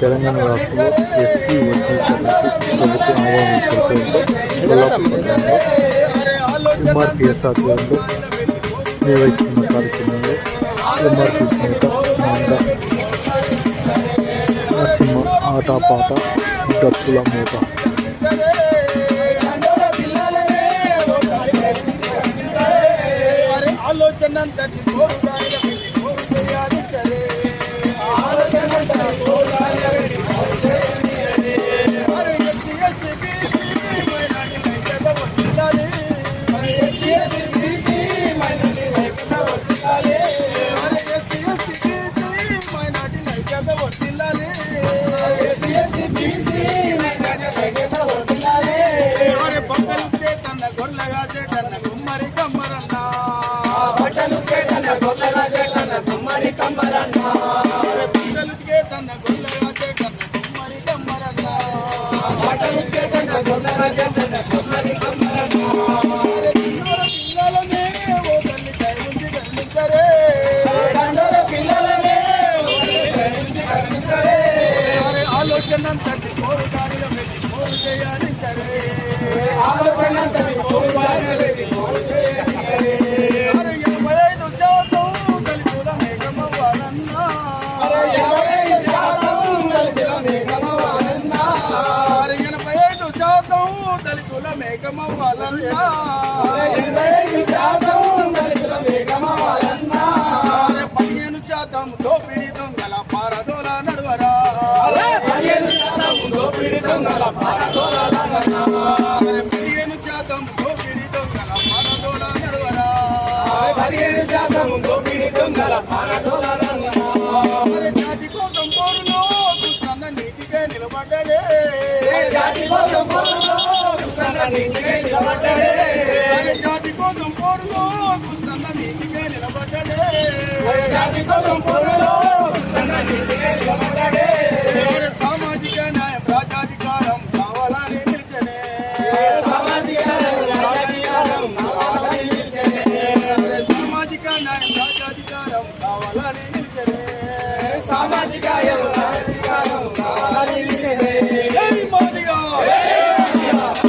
తెలంగాణ రాష్ట్రంలో ఎస్సీ వర్గీకరణకు ప్రభుత్వం ఆహ్వానించడంతో ఎంఆర్పిఎస్ ఆధ్వర్యంలో నిర్వహిస్తున్న కార్యక్రమంలో ఎంఆర్పిఎస్ నేత మంద నరసింహ ఆటపాట డప్పుల మూట ఆలోచన అరే బట్టలుకే తన గొల్లగా చెడ్డన్న గుమ్మరి కమ్మరన్న అరే పిల్లల పిల్లలనే ఓ తల్లి కై ఉంచి కరుణించరే అరే ఆలోచన అంతటి కోరు కార్యం పెట్టి కోరు చేయాలి పదిహేను శాతం దోపిడీ దొంగల పారదోల నడువరా. అరే పదిహేను శాతం దోపిడీ దొంగల పారదోల నడువరా. అరే జాతి కోసం పోరులో దుష్టన్న నీతిగా నిలబడ్డడే. జాతి కోసం పోరులో దుష్టన్న నీతిగా జాతి కోసం పోరులో దుష్టన్న నీతిగా జాతి కోసం పోరులో సామాజిక న్యాయం రాజాధికారం కావాలని నిలిచనే సామాజిక న్యాయం రాజాధికారం కావాలని నిలిచనే సామాజిక న్యాయం రాజాధికారం కావాలని నిలిచనే సామాజిక